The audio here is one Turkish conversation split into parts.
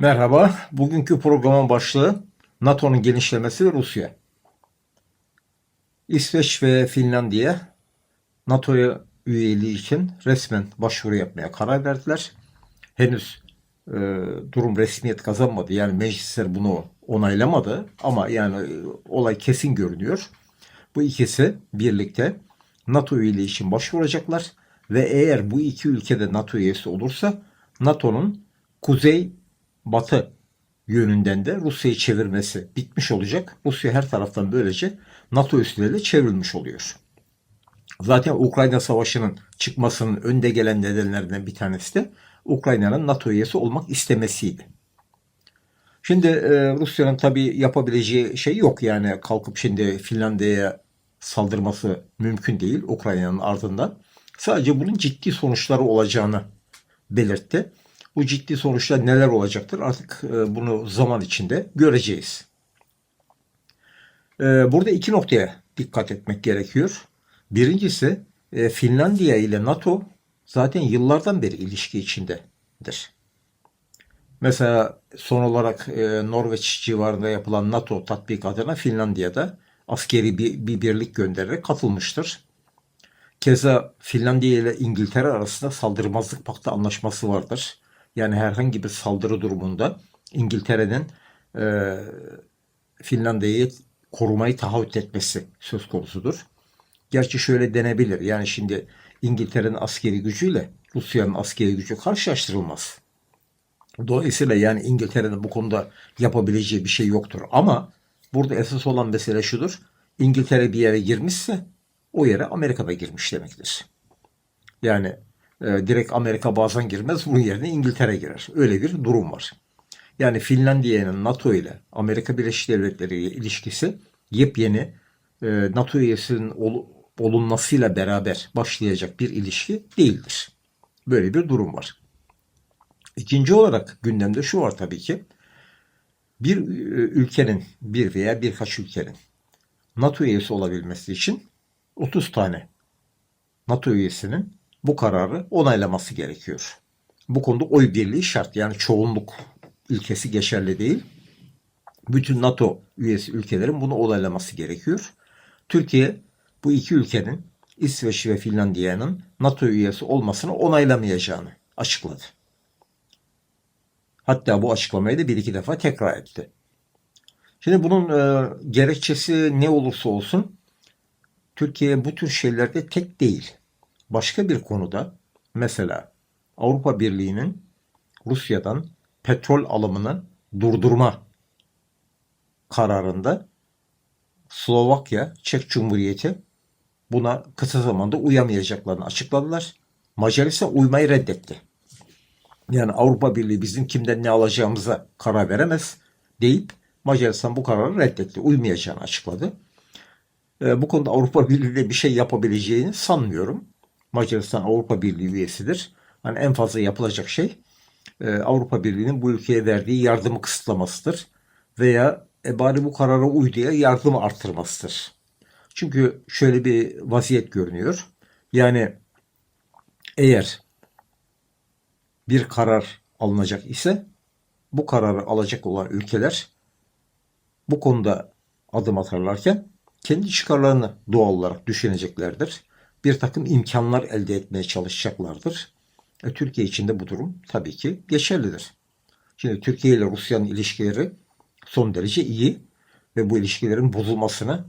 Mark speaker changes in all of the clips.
Speaker 1: Merhaba. Bugünkü programın başlığı NATO'nun genişlemesi ve Rusya. İsveç ve Finlandiya NATO'ya üyeliği için resmen başvuru yapmaya karar verdiler. Henüz e, durum resmiyet kazanmadı. Yani meclisler bunu onaylamadı ama yani e, olay kesin görünüyor. Bu ikisi birlikte NATO üyeliği için başvuracaklar ve eğer bu iki ülkede NATO üyesi olursa NATO'nun kuzey batı yönünden de Rusya'yı çevirmesi bitmiş olacak. Rusya her taraftan böylece NATO üsleriyle çevrilmiş oluyor. Zaten Ukrayna Savaşı'nın çıkmasının önde gelen nedenlerden bir tanesi de Ukrayna'nın NATO üyesi olmak istemesiydi. Şimdi e, Rusya'nın tabii yapabileceği şey yok yani kalkıp şimdi Finlandiya'ya saldırması mümkün değil Ukrayna'nın ardından. Sadece bunun ciddi sonuçları olacağını belirtti. Bu ciddi sonuçlar neler olacaktır artık e, bunu zaman içinde göreceğiz. E, burada iki noktaya dikkat etmek gerekiyor. Birincisi e, Finlandiya ile NATO zaten yıllardan beri ilişki içindedir. Mesela son olarak Norveç civarında yapılan NATO tatbikatına Finlandiya'da askeri bir, bir birlik göndererek katılmıştır. Keza Finlandiya ile İngiltere arasında saldırmazlık paktı anlaşması vardır. Yani herhangi bir saldırı durumunda İngiltere'nin e, Finlandiya'yı korumayı taahhüt etmesi söz konusudur. Gerçi şöyle denebilir. Yani şimdi İngiltere'nin askeri gücüyle Rusya'nın askeri gücü karşılaştırılmaz. Dolayısıyla yani İngiltere'nin bu konuda yapabileceği bir şey yoktur. Ama burada esas olan mesele şudur. İngiltere bir yere girmişse o yere Amerika'da girmiş demektir. Yani e, direkt Amerika bazen girmez. Bunun yerine İngiltere girer. Öyle bir durum var. Yani Finlandiya'nın NATO ile Amerika Birleşik Devletleri ile ilişkisi yepyeni e, NATO üyesinin ol, olunmasıyla beraber başlayacak bir ilişki değildir. Böyle bir durum var. İkinci olarak gündemde şu var tabii ki. Bir e, ülkenin, bir veya birkaç ülkenin NATO üyesi olabilmesi için 30 tane NATO üyesinin bu kararı onaylaması gerekiyor. Bu konuda oy birliği şart. Yani çoğunluk ilkesi geçerli değil. Bütün NATO üyesi ülkelerin bunu onaylaması gerekiyor. Türkiye bu iki ülkenin İsveç ve Finlandiya'nın NATO üyesi olmasını onaylamayacağını açıkladı. Hatta bu açıklamayı da bir iki defa tekrar etti. Şimdi bunun e, gerekçesi ne olursa olsun Türkiye bu tür şeylerde tek değil başka bir konuda mesela Avrupa Birliği'nin Rusya'dan petrol alımını durdurma kararında Slovakya, Çek Cumhuriyeti buna kısa zamanda uyamayacaklarını açıkladılar. Macaristan uymayı reddetti. Yani Avrupa Birliği bizim kimden ne alacağımıza karar veremez deyip Macaristan bu kararı reddetti. Uymayacağını açıkladı. E, bu konuda Avrupa Birliği bir şey yapabileceğini sanmıyorum. Macaristan Avrupa Birliği üyesidir. Hani en fazla yapılacak şey e, Avrupa Birliği'nin bu ülkeye verdiği yardımı kısıtlamasıdır. Veya e, bari bu karara uy diye yardımı arttırmasıdır. Çünkü şöyle bir vaziyet görünüyor. Yani eğer bir karar alınacak ise bu kararı alacak olan ülkeler bu konuda adım atarlarken kendi çıkarlarını doğal olarak düşüneceklerdir bir takım imkanlar elde etmeye çalışacaklardır. E, Türkiye için de bu durum tabii ki geçerlidir. Şimdi Türkiye ile Rusya'nın ilişkileri son derece iyi ve bu ilişkilerin bozulmasını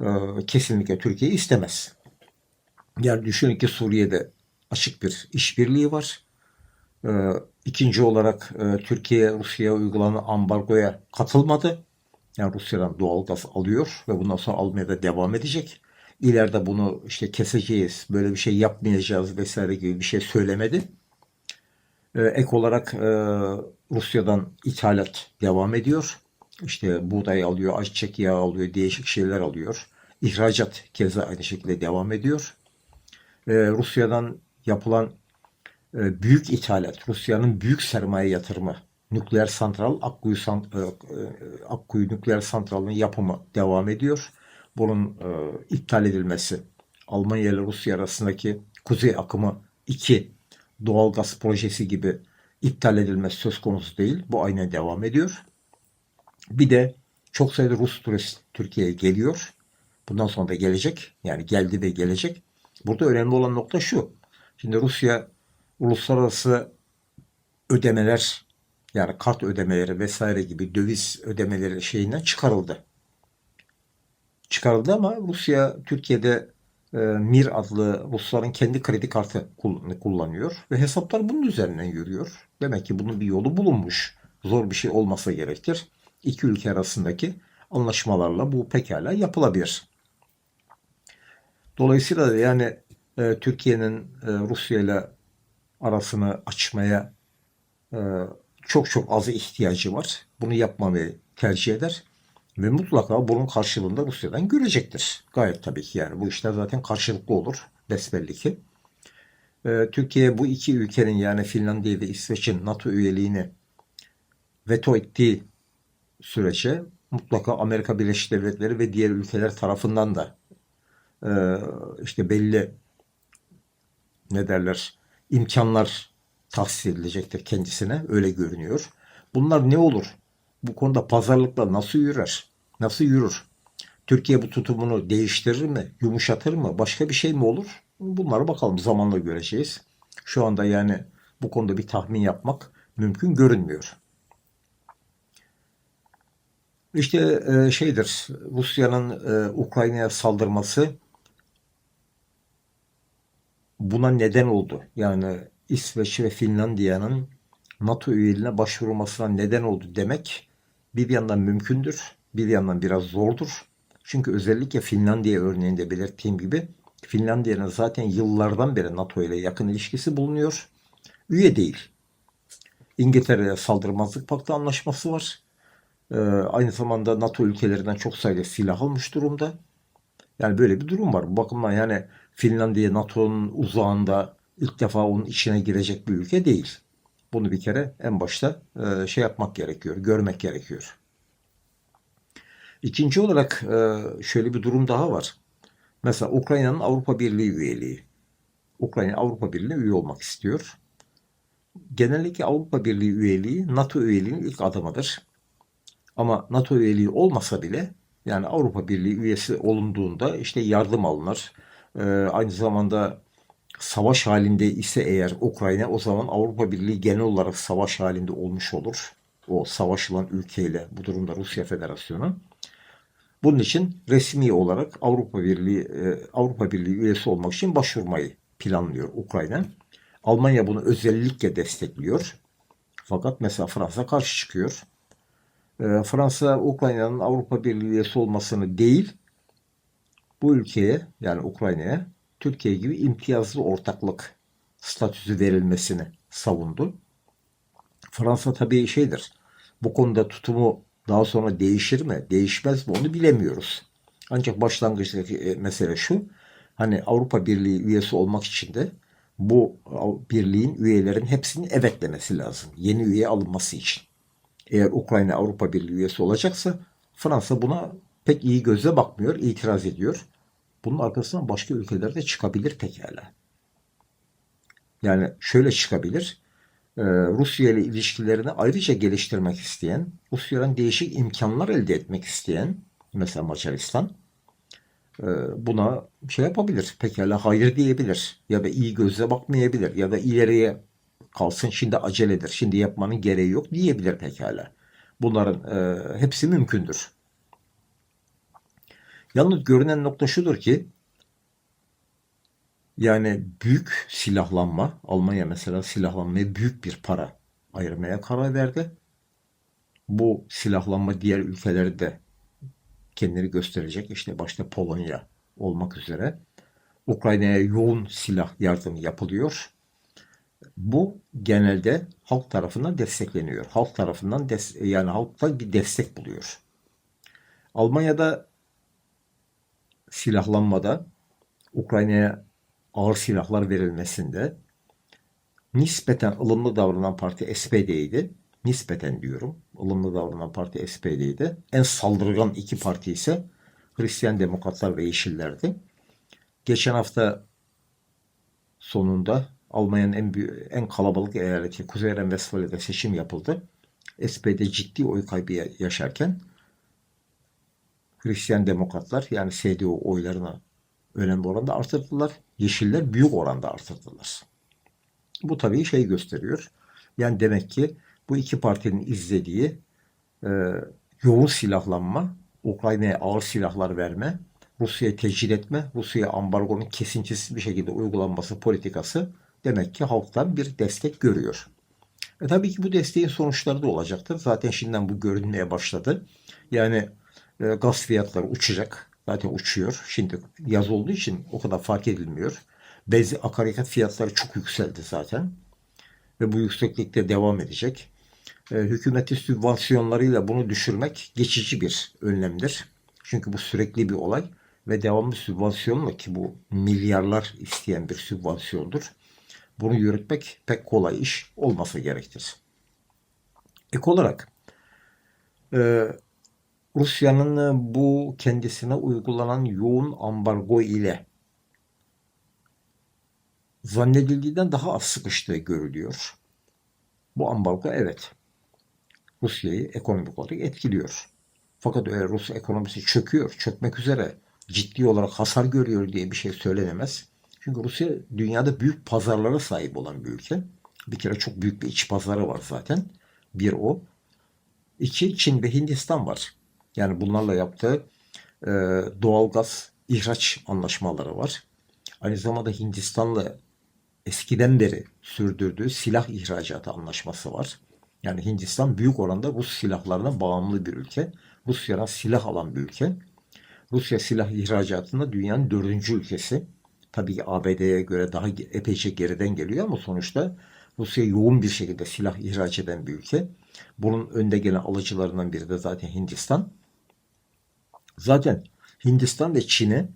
Speaker 1: e, kesinlikle Türkiye istemez. Yani düşünün ki Suriye'de açık bir işbirliği var. E, ikinci olarak e, Türkiye Rusya'ya uygulanan ambargoya katılmadı. Yani Rusya'dan doğal gaz alıyor ve bundan sonra almaya da devam edecek ileride bunu işte keseceğiz, böyle bir şey yapmayacağız vesaire gibi bir şey söylemedi. Ee, ek olarak e, Rusya'dan ithalat devam ediyor. İşte buğday alıyor, ayçiçek yağı alıyor, değişik şeyler alıyor. İhracat keza aynı şekilde devam ediyor. Ee, Rusya'dan yapılan e, büyük ithalat, Rusya'nın büyük sermaye yatırımı, nükleer santral, Akkuyu, Sant e, e Akkuyu nükleer santralının yapımı devam ediyor bunun e, iptal edilmesi, Almanya ile Rusya arasındaki Kuzey Akımı 2 doğal gaz projesi gibi iptal edilmesi söz konusu değil. Bu aynen devam ediyor. Bir de çok sayıda Rus turist Türkiye'ye geliyor. Bundan sonra da gelecek. Yani geldi ve gelecek. Burada önemli olan nokta şu. Şimdi Rusya uluslararası ödemeler yani kart ödemeleri vesaire gibi döviz ödemeleri şeyinden çıkarıldı. Çıkarıldı ama Rusya Türkiye'de e, Mir adlı Rusların kendi kredi kartı kull- kullanıyor ve hesaplar bunun üzerinden yürüyor. Demek ki bunun bir yolu bulunmuş. Zor bir şey olmasa gerektir. İki ülke arasındaki anlaşmalarla bu pekala yapılabilir. Dolayısıyla yani e, Türkiye'nin e, Rusya ile arasını açmaya e, çok çok az ihtiyacı var. Bunu yapmamayı tercih eder. Ve mutlaka bunun karşılığında Rusya'dan görecektir. Gayet tabii ki yani bu işler zaten karşılıklı olur. Besbelli ki. Ee, Türkiye bu iki ülkenin yani Finlandiya ve İsveç'in NATO üyeliğini veto ettiği sürece mutlaka Amerika Birleşik Devletleri ve diğer ülkeler tarafından da e, işte belli ne derler imkanlar tahsis edilecektir kendisine öyle görünüyor. Bunlar ne olur? Bu konuda pazarlıkla nasıl yürür? Nasıl yürür? Türkiye bu tutumunu değiştirir mi? Yumuşatır mı? Başka bir şey mi olur? Bunları bakalım zamanla göreceğiz. Şu anda yani bu konuda bir tahmin yapmak mümkün görünmüyor. İşte e, şeydir Rusya'nın e, Ukrayna'ya saldırması buna neden oldu. Yani İsveç ve Finlandiya'nın NATO üyeliğine başvurmasına neden oldu demek bir yandan mümkündür, bir yandan biraz zordur. Çünkü özellikle Finlandiya örneğinde belirttiğim gibi Finlandiya'nın zaten yıllardan beri NATO ile yakın ilişkisi bulunuyor. Üye değil. İngiltere'ye saldırmazlık paktı anlaşması var. Ee, aynı zamanda NATO ülkelerinden çok sayıda silah almış durumda. Yani böyle bir durum var. Bu bakımdan yani Finlandiya NATO'nun uzağında ilk defa onun içine girecek bir ülke değil. Bunu bir kere en başta e, şey yapmak gerekiyor, görmek gerekiyor. İkinci olarak e, şöyle bir durum daha var. Mesela Ukrayna'nın Avrupa Birliği üyeliği. Ukrayna Avrupa Birliği'ne üye olmak istiyor. Genellikle Avrupa Birliği üyeliği NATO üyeliğinin ilk adımıdır. Ama NATO üyeliği olmasa bile yani Avrupa Birliği üyesi olunduğunda işte yardım alınır. Ee, aynı zamanda savaş halinde ise eğer Ukrayna o zaman Avrupa Birliği genel olarak savaş halinde olmuş olur. O savaşılan ülkeyle bu durumda Rusya Federasyonu. Bunun için resmi olarak Avrupa Birliği e, Avrupa Birliği üyesi olmak için başvurmayı planlıyor Ukrayna. Almanya bunu özellikle destekliyor. Fakat mesela Fransa karşı çıkıyor. E, Fransa Ukrayna'nın Avrupa Birliği üyesi olmasını değil, bu ülkeye yani Ukrayna'ya Türkiye gibi imtiyazlı ortaklık statüsü verilmesini savundu. Fransa tabii şeydir. Bu konuda tutumu daha sonra değişir mi, değişmez mi onu bilemiyoruz. Ancak başlangıçtaki e, mesele şu. Hani Avrupa Birliği üyesi olmak için de bu birliğin üyelerin hepsinin evet demesi lazım. Yeni üye alınması için. Eğer Ukrayna Avrupa Birliği üyesi olacaksa Fransa buna pek iyi gözle bakmıyor, itiraz ediyor. Bunun arkasından başka ülkeler de çıkabilir pekala. Yani şöyle çıkabilir. Ee, Rusya ile ilişkilerini ayrıca geliştirmek isteyen, Rusya'dan değişik imkanlar elde etmek isteyen, mesela Macaristan, e, buna şey yapabilir. Pekala hayır diyebilir. Ya da iyi gözle bakmayabilir. Ya da ileriye kalsın şimdi aceledir. Şimdi yapmanın gereği yok diyebilir pekala. Bunların e, hepsi mümkündür. Yalnız görünen nokta şudur ki yani büyük silahlanma, Almanya mesela silahlanmaya büyük bir para ayırmaya karar verdi. Bu silahlanma diğer ülkelerde de kendini gösterecek. İşte başta Polonya olmak üzere. Ukrayna'ya yoğun silah yardımı yapılıyor. Bu genelde halk tarafından destekleniyor. Halk tarafından des yani halkta bir destek buluyor. Almanya'da silahlanmada Ukrayna'ya ağır silahlar verilmesinde nispeten ılımlı davranan parti SPD'ydi. Nispeten diyorum. ılımlı davranan parti SPD'ydi. En saldırgan iki parti ise Hristiyan Demokratlar ve Yeşillerdi. Geçen hafta sonunda Almanya'nın en büyük, en kalabalık eyaleti Kuzey Ren-Vesfalya'da seçim yapıldı. SPD ciddi oy kaybı ya- yaşarken Hristiyan demokratlar yani CDU oylarını önemli oranda artırdılar. Yeşiller büyük oranda artırdılar. Bu tabii şey gösteriyor. Yani demek ki bu iki partinin izlediği e, yoğun silahlanma, Ukrayna'ya ağır silahlar verme, Rusya'ya tecrit etme, Rusya'ya ambargonun kesintisiz bir şekilde uygulanması politikası demek ki halktan bir destek görüyor. E tabii ki bu desteğin sonuçları da olacaktır. Zaten şimdiden bu görünmeye başladı. Yani gaz fiyatları uçacak. Zaten uçuyor. Şimdi yaz olduğu için o kadar fark edilmiyor. Benzin akaryakıt fiyatları çok yükseldi zaten. Ve bu yükseklikte devam edecek. E, hükümeti sübvansiyonlarıyla bunu düşürmek geçici bir önlemdir. Çünkü bu sürekli bir olay ve devamlı sübvansiyonla ki bu milyarlar isteyen bir sübvansiyondur. Bunu yürütmek pek kolay iş olmasa gerektir. Ek olarak e, Rusya'nın e, bu kendisine uygulanan yoğun ambargo ile zannedildiğinden daha az sıkıştığı görülüyor. Bu ambargo evet Rusya'yı ekonomik olarak etkiliyor. Fakat öyle Rus ekonomisi çöküyor, çökmek üzere ciddi olarak hasar görüyor diye bir şey söylenemez. Çünkü Rusya dünyada büyük pazarlara sahip olan bir ülke. Bir kere çok büyük bir iç pazarı var zaten. Bir o. İki Çin ve Hindistan var. Yani bunlarla yaptığı e, doğalgaz ihraç anlaşmaları var. Aynı zamanda Hindistan'la eskiden beri sürdürdüğü silah ihracatı anlaşması var. Yani Hindistan büyük oranda Rus silahlarına bağımlı bir ülke. Rusya'dan silah alan bir ülke. Rusya silah ihracatında dünyanın dördüncü ülkesi. Tabii ki ABD'ye göre daha epeyce geriden geliyor ama sonuçta Rusya yoğun bir şekilde silah ihraç eden bir ülke. Bunun önde gelen alıcılarından biri de zaten Hindistan. Zaten Hindistan ve Çin'i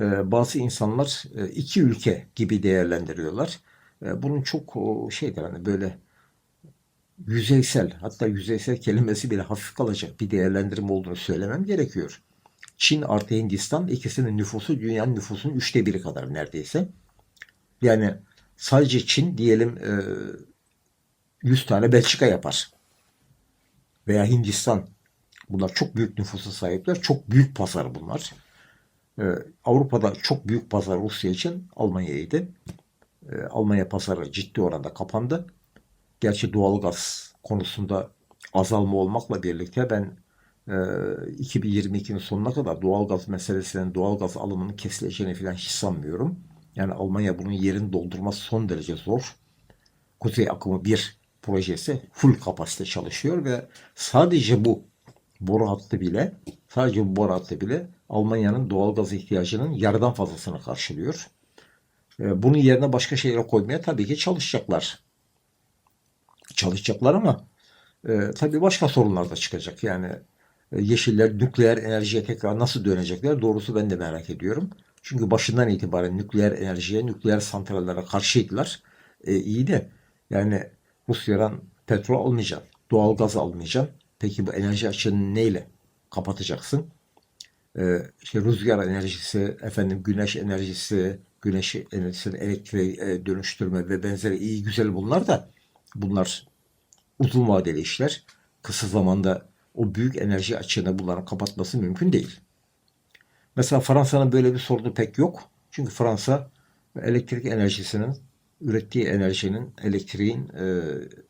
Speaker 1: e, bazı insanlar e, iki ülke gibi değerlendiriyorlar. E, bunun çok o, şeydir hani böyle yüzeysel hatta yüzeysel kelimesi bile hafif kalacak bir değerlendirme olduğunu söylemem gerekiyor. Çin artı Hindistan ikisinin nüfusu dünyanın nüfusunun üçte biri kadar neredeyse. Yani sadece Çin diyelim e, 100 tane Belçika yapar. Veya Hindistan. Bunlar çok büyük nüfusa sahipler. Çok büyük pazar bunlar. E, Avrupa'da çok büyük pazar Rusya için Almanya'ydı. E, Almanya pazarı ciddi oranda kapandı. Gerçi doğalgaz konusunda azalma olmakla birlikte ben e, 2022'nin sonuna kadar doğalgaz meselesinin doğalgaz alımının kesileceğini falan hiç sanmıyorum. Yani Almanya bunun yerini doldurması son derece zor. Kuzey akımı bir projesi full kapasite çalışıyor ve sadece bu boru hattı bile sadece bu boru hattı bile Almanya'nın doğalgaz ihtiyacının yarıdan fazlasını karşılıyor. E, bunun yerine başka şeyler koymaya tabii ki çalışacaklar. Çalışacaklar ama e, tabii başka sorunlar da çıkacak. Yani e, Yeşiller nükleer enerjiye tekrar nasıl dönecekler? Doğrusu ben de merak ediyorum. Çünkü başından itibaren nükleer enerjiye, nükleer santrallere karşıydılar. E, iyi de yani Rusya'dan petrol almayacaksın, doğal gaz almayacaksın. Peki bu enerji açığını neyle kapatacaksın? E, işte rüzgar enerjisi, efendim güneş enerjisi, güneş enerjisini elektriğe e, dönüştürme ve benzeri iyi güzel bunlar da bunlar uzun vadeli işler. Kısa zamanda o büyük enerji açığını bunların kapatması mümkün değil. Mesela Fransa'nın böyle bir sorunu pek yok. Çünkü Fransa elektrik enerjisinin ürettiği enerjinin elektriğin e,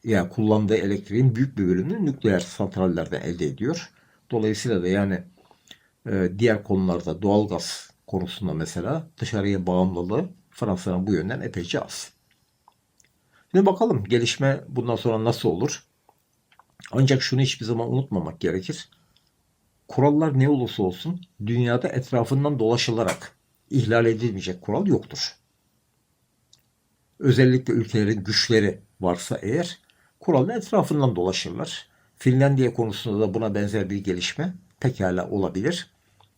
Speaker 1: yani kullandığı elektriğin büyük bir bölümünü nükleer santrallerden elde ediyor. Dolayısıyla da yani e, diğer konularda doğalgaz konusunda mesela dışarıya bağımlılığı Fransa'nın bu yönden epeyce az. Şimdi bakalım gelişme bundan sonra nasıl olur? Ancak şunu hiçbir zaman unutmamak gerekir. Kurallar ne olursa olsun dünyada etrafından dolaşılarak ihlal edilmeyecek kural yoktur. Özellikle ülkelerin güçleri varsa eğer kuralın etrafından dolaşırlar. Finlandiya konusunda da buna benzer bir gelişme pekala olabilir.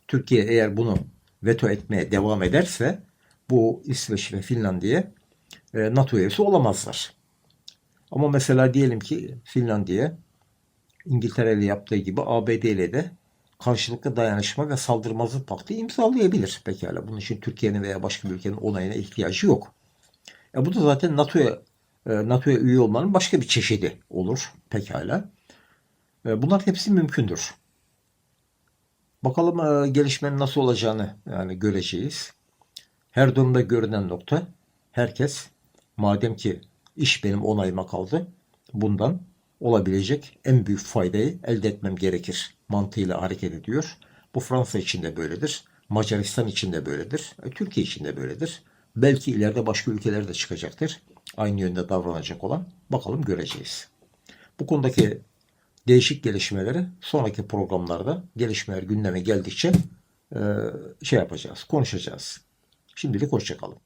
Speaker 1: Türkiye eğer bunu veto etmeye devam ederse bu İsveç ve Finlandiya e, NATO üyesi olamazlar. Ama mesela diyelim ki Finlandiya İngiltere ile yaptığı gibi ABD ile de karşılıklı dayanışma ve saldırmazlık paktı imzalayabilir pekala. Bunun için Türkiye'nin veya başka bir ülkenin onayına ihtiyacı yok. E bu da zaten NATO'ya e, NATO'ya üye olmanın başka bir çeşidi olur pekala. E, bunlar hepsi mümkündür. Bakalım e, gelişmenin nasıl olacağını yani göreceğiz. Her durumda görünen nokta herkes madem ki iş benim onayıma kaldı bundan olabilecek en büyük faydayı elde etmem gerekir mantığıyla hareket ediyor. Bu Fransa için de böyledir. Macaristan için de böyledir. Türkiye için de böyledir. Belki ileride başka ülkeler de çıkacaktır. Aynı yönde davranacak olan. Bakalım göreceğiz. Bu konudaki değişik gelişmeleri sonraki programlarda gelişmeler gündeme geldikçe e, şey yapacağız, konuşacağız. Şimdilik hoşçakalın.